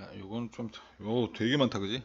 아, 요건 좀, 요 되게 많다, 그지?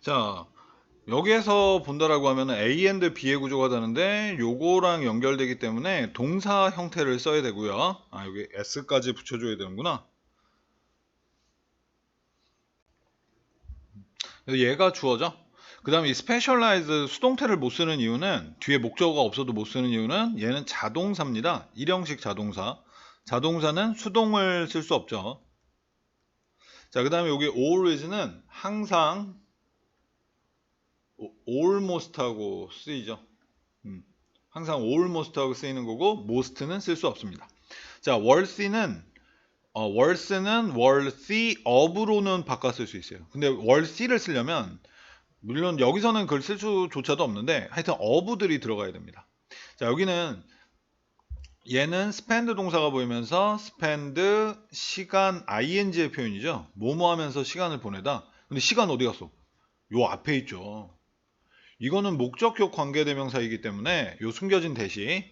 자, 여기에서 본다라고 하면은 A and B의 구조가 되는데 요거랑 연결되기 때문에 동사 형태를 써야 되고요. 아, 여기 S까지 붙여줘야 되는구나. 얘가 주어져. 그 다음에 이 specialize 수동태를 못 쓰는 이유는 뒤에 목적어가 없어도 못 쓰는 이유는 얘는 자동사입니다. 일형식 자동사. 자동사는 수동을 쓸 수 없죠. 자, 그 다음에 여기 always는 항상 오- almost하고 쓰이죠. 음, 항상 almost하고 쓰이는 거고 most는 쓸 수 없습니다. 자, worthy는 어, worth는 worthy of로는 바꿔 쓸 수 있어요. 근데 worthy를 쓰려면 물론 여기서는 그걸 쓸 수조차도 없는데 하여튼 of들이 들어가야 됩니다. 자, 여기는 얘는 spend 동사가 보이면서 spend 시간 ing의 표현이죠. 뭐뭐 하면서 시간을 보내다. 근데 시간 어디 갔어? 요 앞에 있죠. 이거는 목적격 관계대명사이기 때문에 요 숨겨진 대시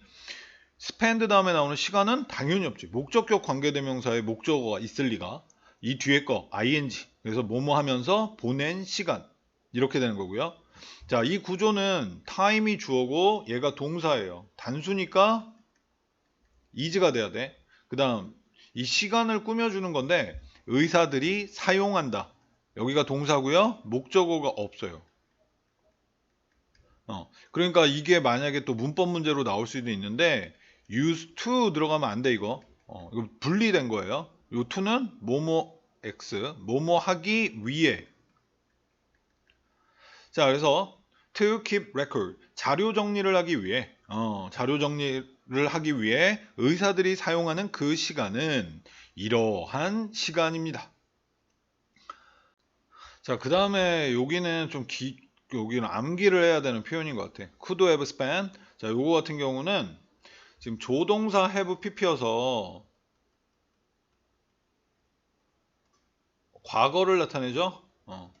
spend 다음에 나오는 시간은 당연히 없지. 목적격 관계대명사의 목적어가 있을 리가. 이 뒤에 거 ing. 그래서 뭐뭐 하면서 보낸 시간. 이렇게 되는 거고요. 자, 이 구조는 time이 주어고 얘가 동사예요. 단수니까 is가 돼야 돼. 그다음 이 시간을 꾸며 주는 건데 의사들이 사용한다. 여기가 동사고요. 목적어가 없어요. 어, 그러니까 이게 만약에 또 문법 문제로 나올 수도 있는데 use to 들어가면 안 돼 이거. 어, 이거 분리된 거예요. 요 to는 뭐뭐 x 뭐뭐 하기 위해. 자, 그래서 to keep record 자료 정리를 하기 위해 어, 자료 정리를 하기 위해 의사들이 사용하는 그 시간은 이러한 시간입니다. 자, 그 다음에 여기는 좀 기, 여기는 암기를 해야 되는 표현인 것 같아. could have spent. 자, 요거 같은 경우는 지금 조동사 have pp여서 과거를 나타내죠. 어.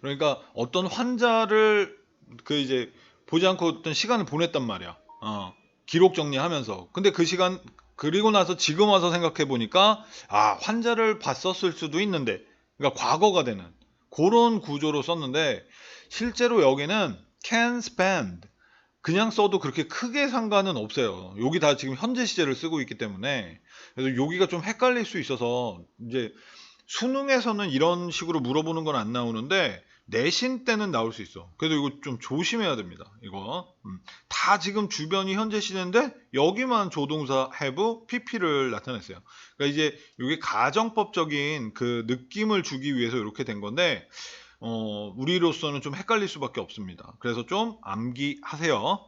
그러니까 어떤 환자를 그 이제 보지 않고 어떤 시간을 보냈단 말이야. 어. 기록 정리하면서. 근데 그 시간 그리고 나서 지금 와서 생각해 보니까 아 환자를 봤었을 수도 있는데 그러니까 과거가 되는 그런 구조로 썼는데 실제로 여기는 can spend 그냥 써도 그렇게 크게 상관은 없어요. 여기 다 지금 현재 시제를 쓰고 있기 때문에 그래서 여기가 좀 헷갈릴 수 있어서 이제 수능에서는 이런 식으로 물어보는 건 안 나오는데 내신 때는 나올 수 있어. 그래서 이거 좀 조심해야 됩니다. 이거 음. 다 지금 주변이 현재 시제인데 여기만 조동사 have pp를 나타냈어요. 그러니까 이제 이게 가정법적인 그 느낌을 주기 위해서 이렇게 된 건데 어, 우리로서는 좀 헷갈릴 수밖에 없습니다. 그래서 좀 암기하세요.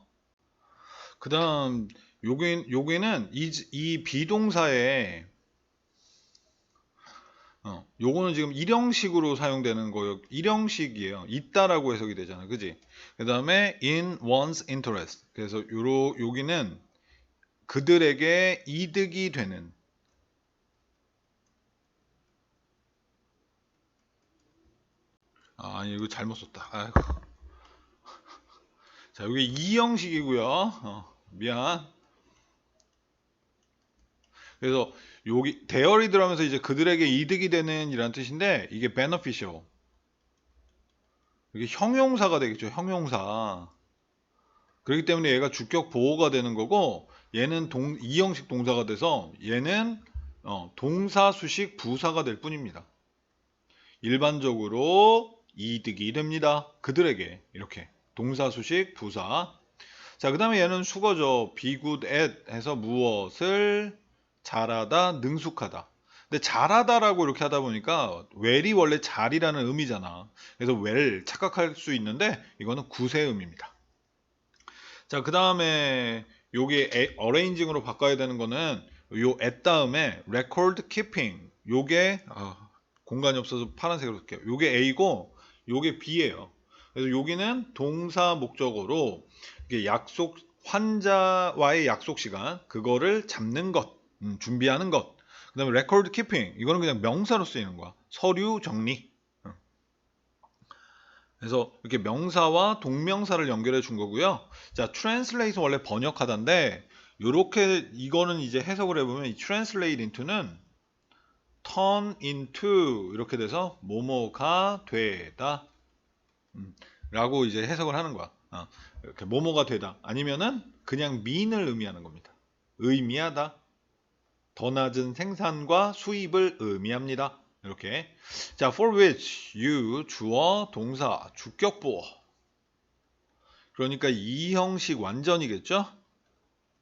그 다음, 요게, 요게는 이, 이 비동사에, 어, 요거는 지금 일형식으로 사용되는 거예요. 일형식이에요. 있다라고 해석이 되잖아요. 그지? 그 다음에 in one's interest. 그래서 요로, 여기는 그들에게 이득이 되는 아, 아니, 이거 잘못 썼다. 아이고. 자, 여기 이 형식이고요. 어, 미안. 그래서 여기 대열이 들어가면서 이제 그들에게 이득이 되는 이란 뜻인데 이게 beneficial. 이게 형용사가 되겠죠. 형용사. 그렇기 때문에 얘가 주격 보호가 되는 거고 얘는 동, 이 형식 동사가 돼서 얘는 어, 동사 수식 부사가 될 뿐입니다. 일반적으로 이득이 됩니다. 그들에게 이렇게 동사 수식 부사. 자, 그 다음에 얘는 수거죠. be good at 해서 무엇을 잘하다, 능숙하다. 근데 잘하다라고 이렇게 하다 보니까 well이 원래 잘이라는 의미잖아. 그래서 well 착각할 수 있는데 이거는 구세음입니다. 자, 그 다음에 요게 에- 어레인징으로 바꿔야 되는 거는 요 at 다음에 record keeping 요게 아, 공간이 없어서 파란색으로 할게요. 요게 A고 요게 B예요. 그래서 여기는 동사 목적어로 이게 약속 환자와의 약속 시간 그거를 잡는 것, 음, 준비하는 것. 그다음에 record keeping 이거는 그냥 명사로 쓰이는 거야. 서류 정리. 음. 그래서 이렇게 명사와 동명사를 연결해 준 거고요. 자, translate 원래 번역하다인데 요렇게 이거는 이제 해석을 해보면 이 translate into는 turn into 이렇게 돼서 뭐뭐가 되다 음, 라고 이제 해석을 하는 거야. 어, 이렇게 뭐뭐가 되다 아니면은 그냥 mean을 의미하는 겁니다. 의미하다. 더 낮은 생산과 수입을 의미합니다. 이렇게 자 for which you 주어 동사 주격 보어 그러니까 이 형식 완전이겠죠?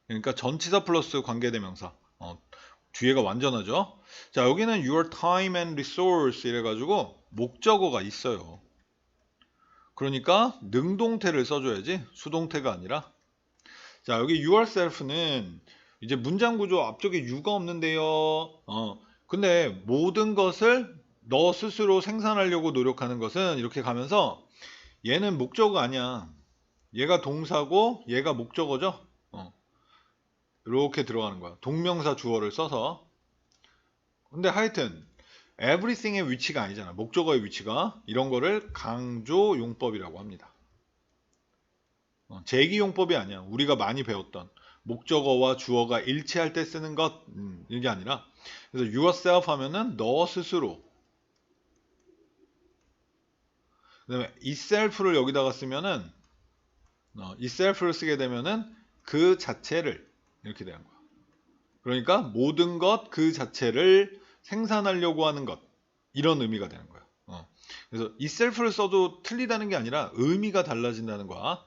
그러니까 전치사 플러스 관계대명사 어, 뒤에가 완전하죠? 자 여기는 your time and resource 이래가지고 목적어가 있어요. 그러니까 능동태를 써줘야지 수동태가 아니라 자 여기 yourself는 이제 문장 구조 앞쪽에 you가 없는데요. 어 근데 모든 것을 너 스스로 생산하려고 노력하는 것은 이렇게 가면서 얘는 목적어가 아니야. 얘가 동사고 얘가 목적어죠. 어. 이렇게 들어가는 거야. 동명사 주어를 써서. 근데 하여튼 everything의 위치가 아니잖아. 목적어의 위치가 이런 거를 강조 용법이라고 합니다. 어, 제기 용법이 아니야. 우리가 많이 배웠던 목적어와 주어가 일치할 때 쓰는 것 음, 이게 아니라 그래서 yourself 하면은 너 스스로 그 다음에 itself를 여기다가 쓰면은 어, itself를 쓰게 되면은 그 자체를 이렇게 되는 거야. 그러니까 모든 것 그 자체를 생산하려고 하는 것 이런 의미가 되는 거야. 어. 그래서 itself를 써도 틀리다는 게 아니라 의미가 달라진다는 거야.